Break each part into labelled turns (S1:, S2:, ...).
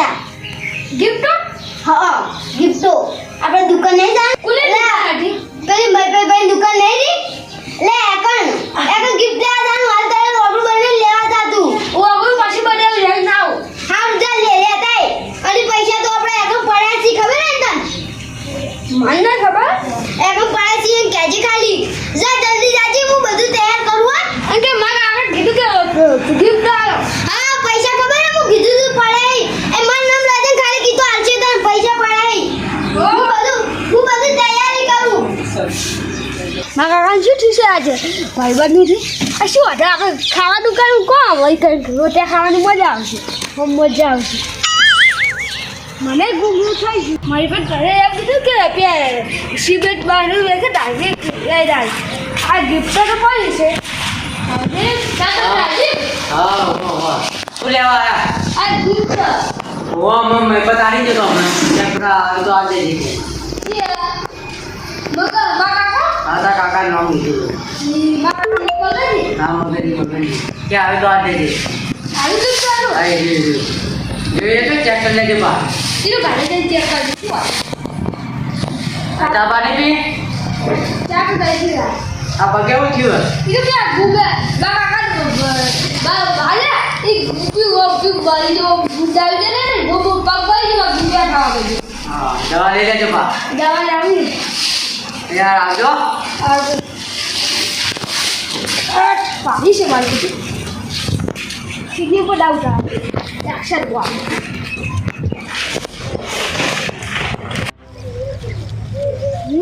S1: જા. ગિફ્ટો હા ગિફ્ટો આપણે દુકાન નહીં જા
S2: કુલે
S1: પેલી ભાઈ ભાઈ ભાઈ દુકાન નહીં રી લે એકણ એકણ ગિફ્ટ લેવા જાનું હાલ તારે રોટલું બને લેવા જા તું.
S2: ઓ હવે પછી બધે લઈને આવો
S1: હાલ જા લે લે તાય અને પૈસા તો આપણે એકણ પડ્યા છે ખબર ને તને?
S2: મને ના ખબર?
S1: એકણ પડ્યા છે એમ કહેજે ખાલી. જા જલ્દી જાજે હું બધું તૈયાર કરું હો.
S2: અને કે મને આગળ કીધું કે ગિફ્ટ આવ્યો
S1: હા પૈસા ખબર હે હું કીધું તું પડે એ મારું નામ રાજન ખાલી કીધું હાલશે તને પૈસા પડે હું બધું હું બધું તૈયારી કરું
S2: મારા કાકા શું થયું છે આજે ભાઈબંધનું છે આ શું હતું આપણે ખાવાનું કરું કોણ હોય કંઈક રોટે ખાવાની મજા આવશે મજા આવશે મને ગુમરું થઈ ગયું મારી પણ ઘરે એમ કીધું કે અત્યારે સિગરેટ બાંધવું હોય કે ડાયરેક લઈ જાય આ ગિફ્ટ તો પડી છે હવે
S3: હા લેવા આયા
S2: આ ગિફ્ટ
S3: આજે દીધે
S2: મગા મારા કાકા
S3: દાદા કાકા નામ લીધું
S2: કાકા
S3: નામ મગરી મગરી કે આવે તો આજે દે
S2: આવી ગયું ચાલો
S3: આ એ રે રે એ તો ચેક કરી લેજે બા
S2: તીરો ગાડી જઈને ચેક કરી શું આ
S3: આ દાબાની બી
S2: ચેક કરી દીધા
S3: આ પગે એવું થયું
S2: bunda ne ne bu bu pag bali ખાવા ગઈ
S3: હા દવા લઈ લેજો બા.
S2: દવા લાવી
S3: યાર આવજો
S2: આ પાણી છે મારી બધું સીધી ઉપર ડાઉટ અક્ષર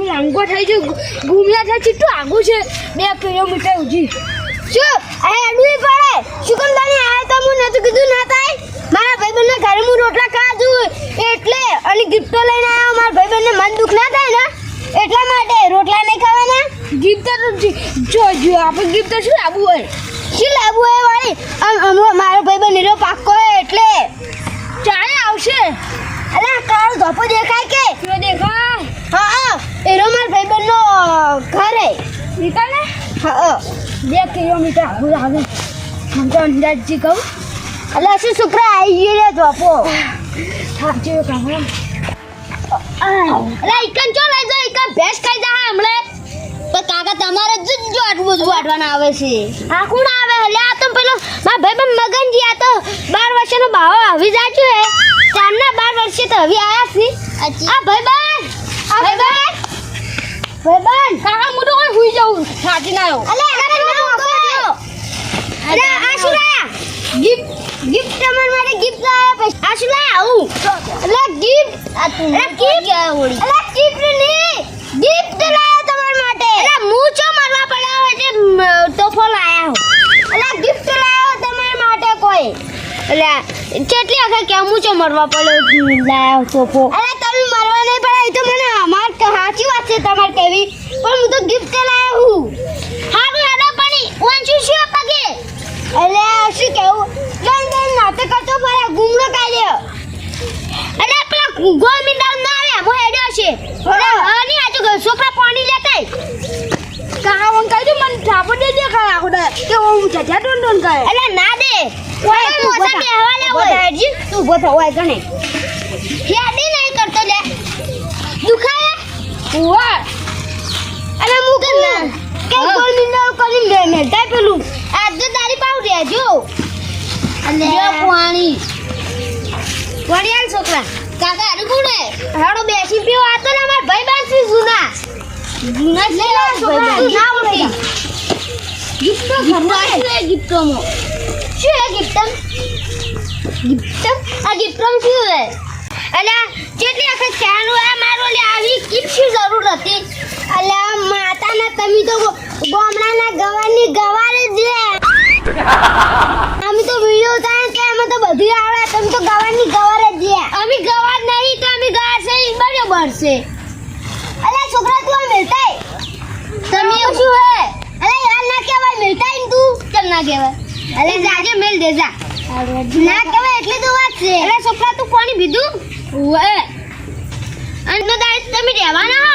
S2: લાંગો થઈ ગયો ઘૂમ્યા થાય ચીટું આગું છે બે કિલોમીટર ઉજી
S1: શું આ અડવી પડે શું કેમ તને આયા તો હું નતું કીધું ના થાય મારા ભાઈબંધના ઘરે હું રોટલા ખાધું, એટલે અને ગિફ્ટો લઈને આવ્યો, મારા ભાઈબંધને મન દુઃખ ના થાય ને? એટલા માટે? રોટલા નહીં ખાવાના?
S2: ગિફ્ટ તો જો જો આપણે ગિફ્ટ તો શું લાવવું હોય?
S1: શું લાવવું એ વાળી? આમ મારો ભાઈ નીરો પાક્કો હે એટલે.
S2: ચાલે આવશે.
S1: અલા કાળો ધોપો દેખાય કે?
S2: જો દેખા
S1: હા હા એરો મારા ભાઈ ઘર હે.
S2: નીકળે
S1: હા હા
S2: બે કિલોમીટર આવું આવે હું તો અંદાજથી કહું.
S1: અલા શું છોકરા આવી ગયો રે ધોપો
S2: થાકી કામ
S1: અલા ઇકન ચો ભેંસ ખાઈ જા હમણે? પણ કાકા તમારે જ જો આટલું બધું વાટવાના આવે છે. આ કોણ આવે? હલે આ તો પેલો મારા ભાઈ મગનજી આ તો બાર વર્ષનો ભાવ આવી જાજો હે. ચારના બાર વર્ષે તો હવે આયા છે આ ભાઈ બન આ ભાઈ બન. ભાઈ બન.
S2: કાકા હું તો કોઈ હુઈ જાઉં. થાકી ના આવ્યો
S1: અલે અરે આ શું લાયા? ગિફ્ટ ગિફ્ટ તમાર માટે ગિફ્ટ લાયા પછી. આ શું લાયા? આવું. એટલે ગિફ્ટ અરે ગિફ્ટ અલે ગિફ્ટની ગિફ્ટ લાયા તમાર માટે અરે હું ચો મારવા પડ્યા એટલે તોફો લાયા હું અલે ગિફ્ટ લાયો તમાર માટે કોઈ અલે કેટલી વખત કે હું ચો મરવા પડ્યો? લાયો સોફો અરે તમે મરવા નહીં પડે એ તો મને અમાર સાચી વાત છે તમારે કેવી પણ હું તો ગિફ્ટ લાયો હું. હારું હેડો પણ વંશુ શું પગે એટલે શું કેવું? લન લન નાટક કરતો ફરે ગુમડો કાઢ્યો અરે પેલા ગોલ મીંડા ના આવે હું. હેડ્યો છે અરે હની આજુ છોકરા પાણી
S2: લેતા કહી દે મને થાપો દે દે કાકા ખુદા કે હું જજા ડોન ડોન કરે.
S1: એટલે ના દે. ઓય
S2: તું
S1: મોસા બેહવા લે ઓય
S2: હેડજી.
S1: તું બોથો ઓય ગણે. હેડી નહીં કરતો લે. દુખાય?
S2: ઉવા.
S1: અરે હું કે ના કે
S2: હા.
S1: ગોલ મીંડા કરી મે મેલતા પેલું. આજ તો તારી પાવ રહેજો અલે પાણી વડિયાલ છોકરા. કાકા અરે કોણ હાડો બેસી પીવો આ તો
S4: જૂના. છે
S1: ભાઈબંધ.
S4: ના ઓળખી ગિફ્ટ ઘરમાં છે ગિફ્ટોમાં?
S1: શું હે ગિફ્ટમ ગિફ્ટમ આ ગિફ્ટમ શું હે અલ્યા જેટલી વખત કહેવાનું આ મારો લે આવી ગિફ્ટ શું જરૂર હતી. અલ્યા માતાના તમે તો ગોમડાના ગવારની ગવાર જ અમે તો વિડિયો ઉતારે કે અમે તો બધું આવડે તમે તો ગવારની ગવાર જ અમે ગવાર નહીં તો અમે ગવાર છે બરાબર છે. અલ્યા છોકરા તું આ તમે શું હે અલા યાર ના કહેવાય મિલતા તું? કેમ ના કહેવાય? અલે જાજે મેલ દેજા ના કહેવાય એટલે તો વાત છે. અરે છોકરા તું કોની બીધું? ઓએ આજનો દાડે તમે રહેવાના હો?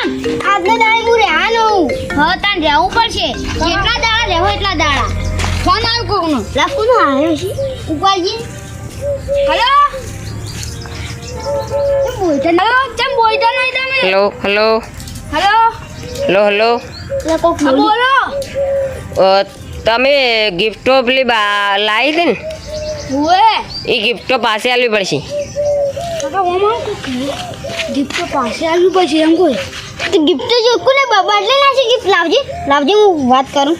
S1: આજનો દાડે હું રહેવાનો હું હો તાન રહેવું પડશે. જેટલા દાડા રહેવો એટલા દાડા.
S4: ફોન આવ્યો કોકનો?
S1: લખું નો આવ્યો છે. ઉપાજી
S4: હલો? હેલો બોલતા હલો કેમ બોલતા નહીં તમે?
S5: Hello hello.
S4: Hello?
S5: Hello hello.
S4: બોલો
S5: તમે ગિફ્ટો પેલી બા લાવી હતી ને. એ ગિફ્ટો પાસે આવવી પડશે.
S4: ગિફ્ટો ઓમાં ગિફ્ટ તો પાસે આવવી પડશે એમ કોઈ?
S1: તો ગિફ્ટ ને બાબા એટલે ના છે ગિફ્ટ લાવજે. લાવજે હું વાત કરું.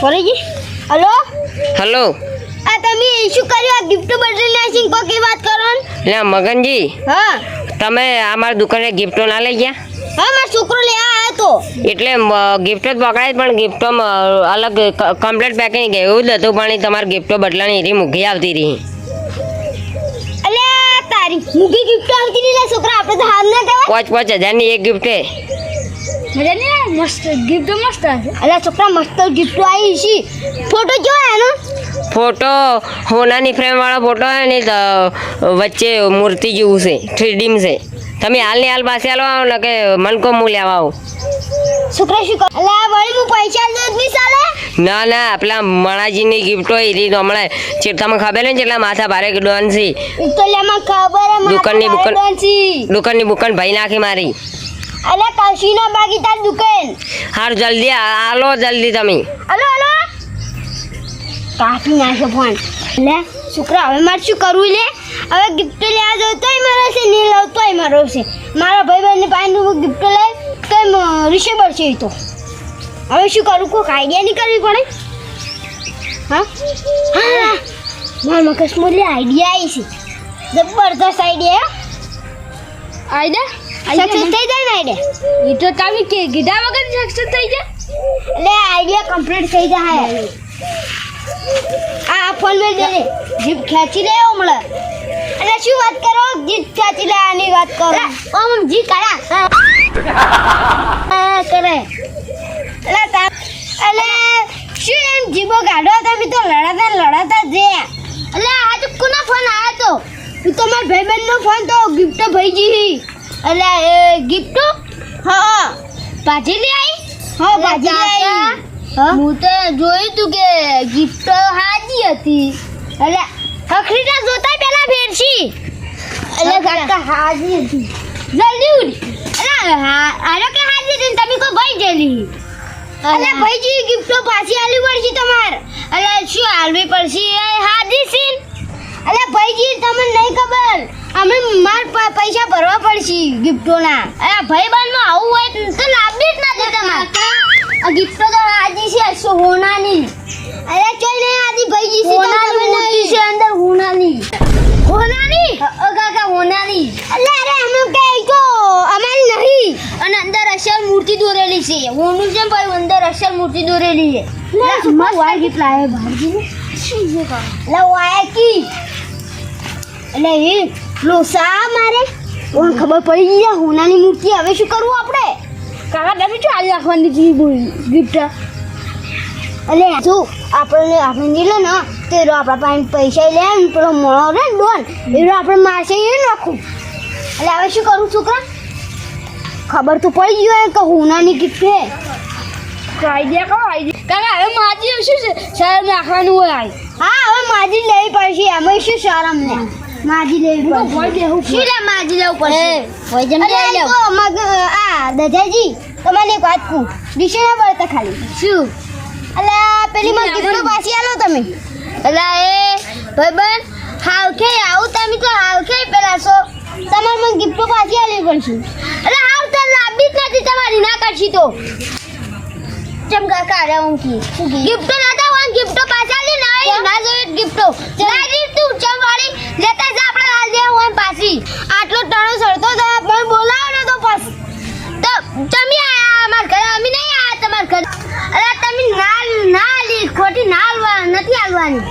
S1: ફરીજી હલો?
S5: હલો.
S1: આ તમે શું કર્યું આ ગિફ્ટ બદલી ના છે કોકી વાત કરો ને?
S5: મગનજી.
S1: હા.
S5: તમે અમારા દુકાને ગિફ્ટો ના લઈ ગયા?
S1: હા મારો છોકરો લેવા આવ્યો તો.
S5: એટલે ગિફ્ટ જ પકડાય પણ ગિફ્ટો અલગ કમ્પ્લીટ પેકિંગ એવું જ હતું પણ તમારે ગિફ્ટો બદલાની એરી મૂકી આવતી રહી
S1: અલે તારી મૂકી ગિફ્ટ આવતી રહી છોકરા આપણે તો હાલ ના કહેવાય.
S5: પાંચ પાંચ હજારની એક ગિફ્ટ હે
S4: મજા નહીં મસ્ત ગિફ્ટ મસ્ત
S1: અલે છોકરા મસ્ત ગિફ્ટ આવી છે. ફોટો જો એનો?
S5: ફોટો હોનાની ફ્રેમ વાળો ફોટો હે ને વચ્ચે મૂર્તિ જેવું છે થ્રીડીમ છે. તમે હાલની હાલ પાસે આલો ને કે મનકો હું લેવા આવું.
S1: છોકરા શું કર વળી હું પૈસા જ નહીં ચાલે
S5: ના ના પેલા મણાજીની ગિફ્ટ હોય એ તો હમણાં છે તમને ખબર ને જેટલા માથા ભારે ડોન છે
S1: તો લેમાં ખબર
S5: દુકાનની દુકાન-. દુકાનની બુકાન ભાઈ નાખી મારી.
S1: અલે કાશી ના બાકી તાર દુકાન.
S5: હાર જલ્દી આલો જલ્દી તમે.
S1: Hello hello. કાપી નાખ્યો ફોન. લે છોકરા હવે મારે શું કરવું લે? હવે ગિફ્ટ લેવા જાવ તોય મારો છે નહીં લાવ તોય મારો છે. મારા ભાઈ પાસેનું ગિફ્ટ લઈ તોય રિસેબલ છે એ તો. હવે શું કરું? કોઈક આઈડિયા નહીં કરવી પડે? હા? હા. મારા મગજમાં લે આઈડિયા આવી છે. જબરદસ્ત આઈડિયા
S4: આઈડા
S1: સક્સેસ થઈ જાય ને આઈડિયા
S4: એ તો તમે કે કીધા વગર સક્સેસ થઈ જાય?
S1: એટલે આઈડિયા કમ્પ્લીટ થઈ જાય. આ ફોન મેં દે જીપ ખેંચી લે હમણાં. અને શું વાત કરો? જીત ચાચી લેવાની આની વાત કરો. ઓમ જી કરા. હા. કરે. એટલે તા એટલે શું એમ જીબો ગાડો તમે તો લડાતા લડાતા જે એટલે આજે કોનો ફોન આવ્યો તો? હું તો મારા ભાઈબંધનો ફોન તો ગિફ્ટ ભાઈજી એટલે એ ગિફ્ટ? હા. પાછી લઈ આવી હા પાછી લઈ આવી હું. તો જોયું તું કે ગિફ્ટ હાજી હતી. એટલે હખરીટા જોતા પેલા ફેરસી એટલે કાકા હાજી જલ્દી ઉડી એટલે હા આનો કે હાજી હતી તમે કો ભાઈ જેલી. એટલે ભાઈજી ગિફ્ટો પાછી આલવી પડશે તમારે. એટલે શું આલવી પડશે? હાજી સીન એટલે ભાઈજી તમને નહીં ખબર. અમે માર પૈસા ભરવા પડશે ગિફ્ટોના. અરે ભાઈ બંધમાં આવું હોય તો લાભી જ નથી તમારે. આ ગિફ્ટો તો હાજી છે સોનાની. અરે ચોઈ નહીં આજી ભાઈજી હોનાની મૂર્તિ છે અંદર હોનાની હોનાની ઓ કાકા હોનાની અલે અરે અમે કઈ તો અમારી નહીં. અને અંદર અસલ મૂર્તિ દોરેલી છે. હોનું છે ભાઈ અંદર અસલ મૂર્તિ દોરેલી છે. મસ્ત વાય ગિફ્ટ લાવે ભાઈજી શું છે કા લે વાય કી? એટલે એ લોસા મારે. ઓન ખબર પડી ગઈ હોનાની મૂર્તિ હવે શું કરવું આપણે?
S4: કાકા તમે શું આલી રાખવાની હતી ગિફ્ટ?
S1: એટલે શું આપણને આપણે નહીં લે ને તે રો આપણા પાસે પૈસા લે ને પેલો મળો રે ને ડોન એ આપણે એ નાખું. એટલે હવે શું કરું છોકરા? ખબર તો પડી ગયો કે હું ગિફ્ટ છે.
S4: આઈડિયા કહો આઈડિયા કાકા હવે માજી શું શરમ નાખવાનું હોય
S1: હા હવે માજી લેવી પડશે. એમાં શું શરમ ને માજી લેવી પડશે. માજી લેવું પડશે? અરે આ તો મગ આ દજાજી તમારે એક વાત કહું. ડીશે ના બળતા ખાલી. શું? આ પેલી માં કીધું પાછી આલો તમે. અલે એ ભાઈબંધ હાવખે આવું તમે તો હાવખે પેલા છો. તમારે મને ગિફ્ટો પાછી આલવી પડશે. અલે હાવ તો લાભી જ નથી તમારી ના કરશી તો.
S6: ચમ કાકા રે હું કી ગિફ્ટો લેતા હોય ગિફ્ટો પાછા લે ના ના જોઈએ ગિફ્ટો. લાઈ તું ચમ વાળી. લેતા જા આપણે હાલ દે હોય પાછી. આટલો ટણો સડતો તો પણ બોલાવો ને તો બસ તો ચમી આયા અમાર ઘરે અમે નહીં આયા તમાર ઘરે અરે તમે ના ના લી ખોટી ના હાલવા નથી હાલવાની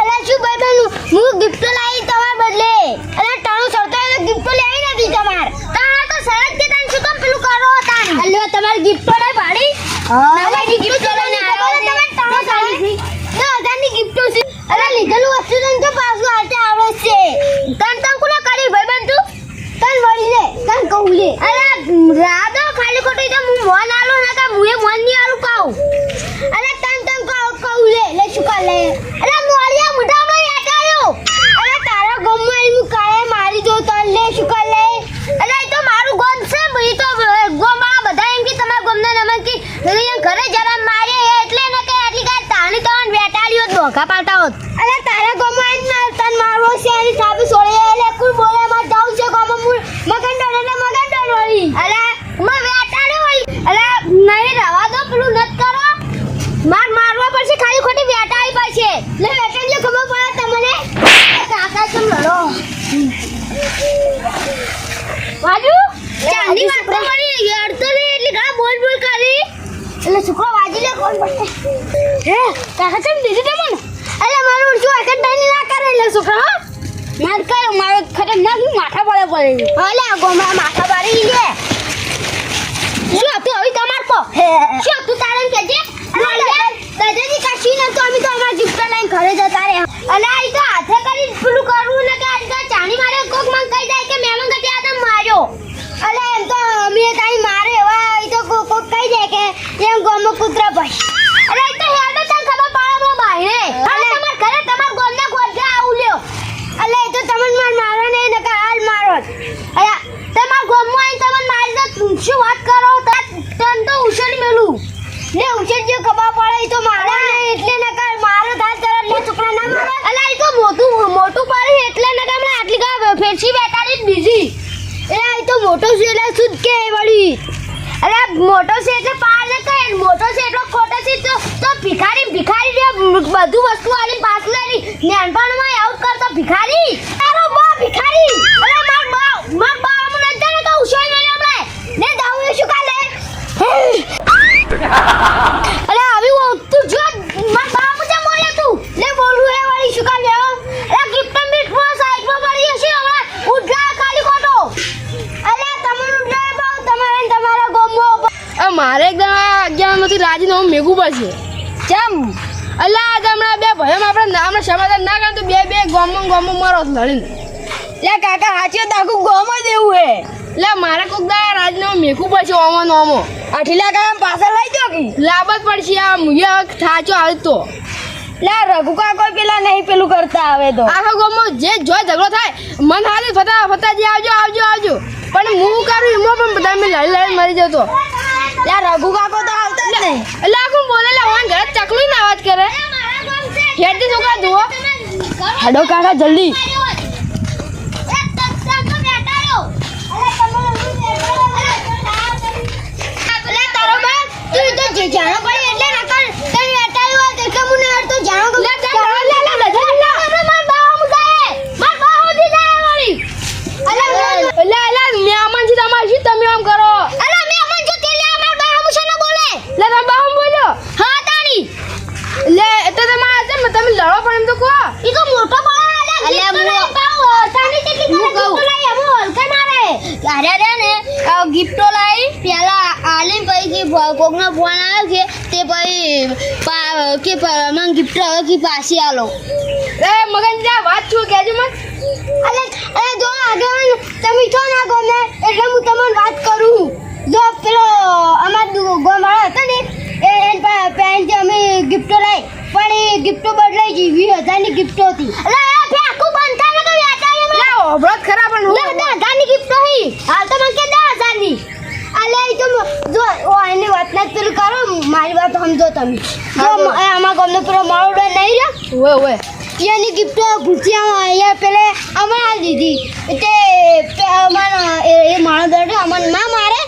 S6: અરે શું ભાઈ બહેન હું ગિફ્ટો લાવી તમાર બદલે અરે ટણો સડતો હોય તો ગિફ્ટો લેવી નથી તમાર તારા તો સરસ કે તને શું કામ પેલું કરો તાન અલ્યો તમારી ગિફ્ટો નહીં પાડી તમારી ગિફ્ટો લઈને આવ્યો તમે ટણો સડી તો અજાની ગિફ્ટો છે અરે લીધેલું વસ્તુ તને તો પાછું હાલતે આવડે છે તન તન કુલા કરી ભાઈ બહેન તું તન વળી લે તન કહું લે અરે રાધો ખાલી ખોટી તો હું મોન આલો ના કે મુએ મોનની આલું કહું અરે તન તન કહું કહું લે લે શું કર લે અરે મોળિયા મોઢા માં યાટાયો અરે તારા ગમમાં એનું કાય મારી જો તન લે શું કર લે અરે એ તો મારું ગોમ છે એ તો ગોમવાળા બધા એમ કે તમારા ગોમના નમન કે અહીંયા ઘરે જરા મારે એટલે ને કે આટલી કાંઈ તાણી તો વેટાડ્યો ધોકા પાડતા હોત? અરે તારા ગોમમાં જ ના તન મારવો છે એની સાબુ સોળે એટલે કુલ બોલે માં જાઉં છે ગોમમાં મું મગન ડોન એટલે મગન ડોન વળી અરે માં વેટાડ્યો વળી અરે નહીં રવા દો પેલું નત કરો. માર મારવા પડશે ખાલી ખોટી વેટાડી પડશે. લે વેટાડી ખબર પડે તમને. કાકા કેમ લડો. વાજુ ચાંદી વાત મારી અડતો નહીં એટલે ઘણા બોલ બોલ કરી એટલે છોકરો વાજી લે કોણ પડે. હે કાકા કેમ દીધી તમને એટલે મારું શું એક ડાઈની ના કરે એટલે માર કયો? મારો ખતરનાક માથા પડે પડે અલે ગોમડા માથા પાડી લે. શું હતું? હવે તમાર કો શું હતું તારે કેજે દાદાજી કાશી ન તો અમે તો અમાર ગિફ્ટ લઈને ઘરે જતા રહે અલે આ તો હાથે કરી પેલું કરવું ને કે તો ચાની મારે કોકમાં કહી જાય કે મેમન કદી આ તો માર્યો. અલે એમ તો અમે નાનપણમાં આવું કરતો, ભિખારી! તારો બા ભિખારી! અરે માર બા માર બા અમને ન તો ઉછળ મેલે આપણે. ને એ શું કાલે? અરે આવી ઓ તું જો, માર બા મુજે મોલે તું. લે, બોલું એ વાળી, શું કાલે અરે ગિફ્ટ મીટમાં સાઈડમાં પડી હશે હમણાં. ઉડલા ખાલી ખોટો. અરે તમને ઉડલા બા, તમારે ને તમારા ગોમો
S4: મારે એકદમ આ રાજી રાજીનામું મેઘું પડશે અલ્લા હમણાં આપણે નામ સમાધાન ના કરે તો બે બે ગોમો ગોમો મારો લડીને. લે કાકા હાચી તો આખું ગોમ જ એવું હે. લે મારે કોક દા રાજનો મેઘું પડશે ઓમો નોમો અઠીલા કાકા પાછળ લઈ જો કે? લાબત જ પડશે આ મુએ થાચો આવે તો લે રઘુ કાકો પેલા નહીં પેલું કરતા આવે તો. આખા ગોમો જે જો ઝઘડો થાય મન હાલી ફતા ફતાજી આવજો આવજો આવજો. પણ હું કરું એમાં પણ બધા મેં લડી લડી મરી જતો. લે રઘુ કાકો તો આવતા જ નહીં. એટલે આખું બોલે લે ઓન ઘરે ચકલી ના વાત કરે. હેડતી છોકરા જુઓ. હેડો કાકા જલ્દી
S6: જાણો પડી એટલે ના કર તને અટાયું હોય એટલે મને અડતો જાણો લે લે લે લે લે માર બાવા મુજાય માર બાવા મુજી જાય વાળી અલા
S4: એટલે એટલે મહેમાન છે તમારે શું તમે આમ કરો
S6: અલા મે અમન જો તે લે માર બાવા મુશે ન બોલે
S4: લે તમે બાહમ બોલ્યો
S6: હા તાણી
S4: લે એટલે તમારે છે ને તમે લડો પણ એમ તો કહો
S6: ઈ તો મોટો બોલા અલા અલ્યા બાવો તાણી કેટલી કરે ગિફ્ટો લાઈ અમો હલકે મારે અરે રે ને આ ગિફ્ટો લાઈ પેલા આલીન પછી કે કોકનો ફોન આવ્યો કે તે પછી પા- કે પ- મને ગિફ્ટ હવે કે પાછી આલો.
S4: એ મગન જા વાત છું કેજો મત
S6: અલે અલે જો આગળ તમે છો ના ગમે એટલે હું તમને વાત કરું. જો પેલો અમાર ગોમાળો હતો ને એ એન પેન અમે ગિફ્ટો લઈ પણ એ ગિફ્ટો બદલાઈ ગઈ વીસ હજારની ગિફ્ટો હતી. અલે આખું બંધ થાય ને વ્યાચાય
S4: લે ઓભળત ખરા પણ
S6: લે
S4: હું
S6: દસ હજારની ગિફ્ટ હી. હાલ તો મને કે દસ હજારની. અલે તો જો ઓ એની વાત પેલું કરો મારી વાત સમજો તમે. આમાં ગમનો પેલો મારો ડર નહીં રહ્યો
S4: ઓએ ઓએ
S6: એની ગિફ્ટો ભૂસિયા અહીંયા પેલે અમારા દીધી. તે અમારા એ એ માણસ દર્દ ના મારે?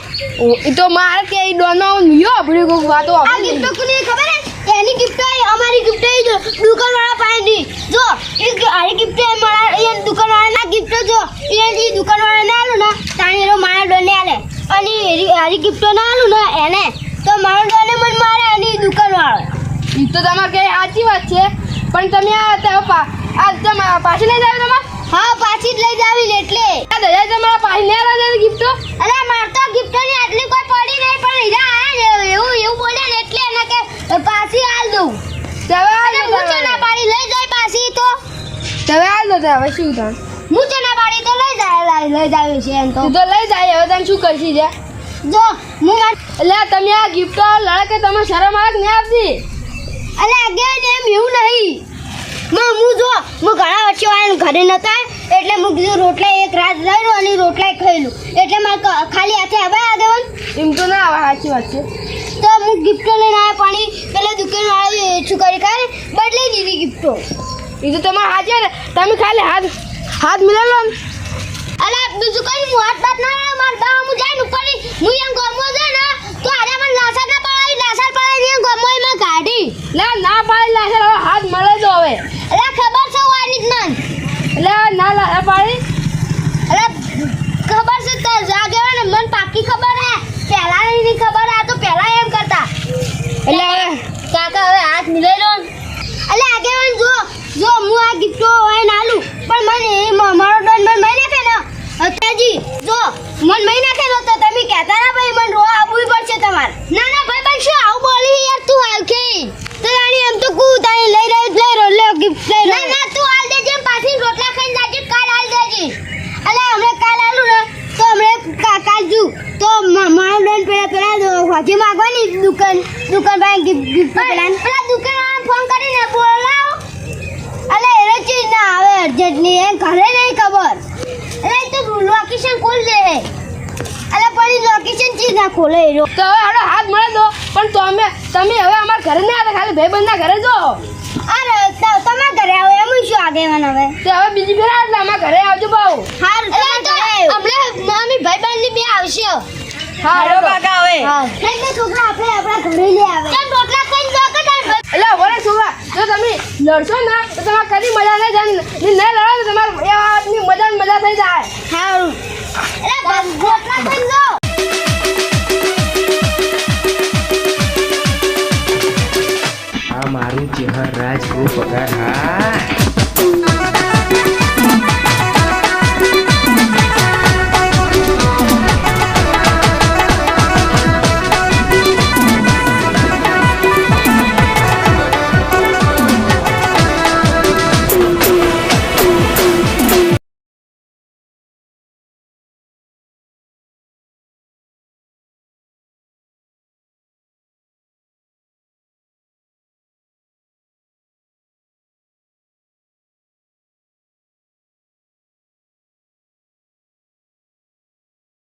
S4: એ તો મારે કે એ ડોનો યો આપણી કોઈક વાતો
S1: આ ગિફ્ટો કોને ખબર હે? એની ગિફ્ટ અમારી ગિફ્ટ એ જો દુકાનવાળા પાસેથી. જો એ ગ- ગિફ્ટ ગિફ્ટો એ મારા એ દુકાનવાળાના ગિફ્ટ જો. એ જે દુકાનવાળા ના આલું ને તાણી મારા ડોને આલે. અને આરી ગિફ્ટો ના આલું ને એને. તો મારો મને મારે એની દુકાનવાળો
S4: એ તો તમારે કઈ સાચી વાત છે પણ તમે આ આ તમે પાછી લઈ જાવ તમારે?
S1: હા પાછી જ લઈ જાવી ને એટલે.
S4: આ દયા તમારા પાછી નહીં આવે ગિફ્ટો
S1: અરે માર તો ગિફ્ટોની આટલી કોઈ પડી નહીં પણ ઈરા આયા ને એવું એવું બોલે ને એટલે એને કે પાછી આલ દઉં.
S4: હવે
S1: અને હું ના પાડી લઈ જાય પાછી તો.
S4: હવે આલ દો તે હવે શું થાય?
S1: હું છે ના પાડી તો લઈ જાય લઈ- જાય છે એમ તો.
S4: તો લઈ જાય હવે તમે શું કરશી છે
S1: જો હું
S4: એટલે તમે આ ગિફ્ટો લડકે તમે શરમ આવે નહીં આપતી
S1: એટલે આગળ એમ એવું નહીં. માં હું જો હું ઘણા વર્ષો વાળા ઘરે નતા એટલે હું કીધું રોટલા એક રાત રહ્યો અને રોટલા ખાઈલું એટલે મારે ખાલી હાથે આવે દેવાનું?
S4: એમ તો ના આવે સાચી વાત છે.
S1: તો હું ગિફ્ટો લઈને આવ્યા પાણી પેલા દુકાનવાળા શું કરી કરે બદલાઈ દીધી ગિફ્ટો
S4: એ તો તમારે હાજર તમે ખાલી હાથ હાથ મિલાવ ને.
S1: અલા બીજું કઈ હું હાથ બાત ના માર બા હું ઉપર હું એમ ગમો છે ને તો આરે મને લાસા ના પડાવી લાસા પડાવી એમ ગમો એમાં કાઢી.
S4: લે ના પાડી હવે હાથ મળે તો હવે.
S1: અલા ખબર છે વાની જ મન
S4: એટલે ના લા પાડી.
S1: અલા ખબર છે તો જાગે ને મન પાકી ખબર હે. પહેલા નહીં ખબર આ તો પહેલા એમ કરતા.
S4: એટલે હવે
S1: કાકા હવે હાથ મિલાઈ લો અલે આગેવાન જો જો હું આ ગીતો હોય નાલું પણ મને એ મારો ડન મન ને અત્યાજી જો મન મહી નાખે ને તો તમે કહેતા ના ભાઈ મન રો આવવું પડશે તમારે ના ના ભાઈ પણ શું આવું બોલી યાર તું હાલ કે તો રાણી એમ તો કુ તાણી લઈ રહ્યો જ લઈ રહ્યો લે ગિફ્ટ લઈ રહ્યો ના ના તું હાલ દેજે પાછી રોટલા ખાઈને જાજે કાલ હાલ દેજે અલે હમણે કાલ આલું ને તો હમણે કા- કાલ જુ તો મ- મારો ડન પેલા પેલા હોજી માંગવાની દુકાન દુકાન ભાઈ ગિફ્ટ ગિફ્ટ પેલા પેલા દુકાન ફોન કરીને બોલાવો અલે એને ચીજ ના આવે અર્જન્ટલી એમ ઘરે નહીં ખબર અલે એ તો લોકેશન ખોલ દે હે અલે પણ એ લોકેશન ચીજ ના ખોલે એ
S4: તો હવે હાલો હાથ મળે દો પણ તમે તમે હવે અમારા ઘરે નહીં આવે ખાલી ભાઈ બંધના ઘરે જો.
S1: અરે ત- તમારા ઘરે આવો એમ શું આગેવાન હવે?
S4: તો હવે બીજી ફેર આવે એટલે અમારા ઘરે આવજો બહુ.
S1: હાર આપણે મમ્મી ભાઈ બંધની બે આવશે.
S4: હા
S5: હાલો કાકા હવે.
S1: એટલે છોકરા આપણે આપણા ઘરે લઈ આવે. તો રોટલા ખાઈને જો કે
S4: એટલે વરે છોકરા જો તમે લડશો ને તો તમારે કદી મજા નહીં થાય. ને નહીં લડો તો તમારે એ વાતની મજા ને મજા થઈ જાય.
S1: હારું. એટલે રોટલા ખાઈને જો.
S7: 来，起火台！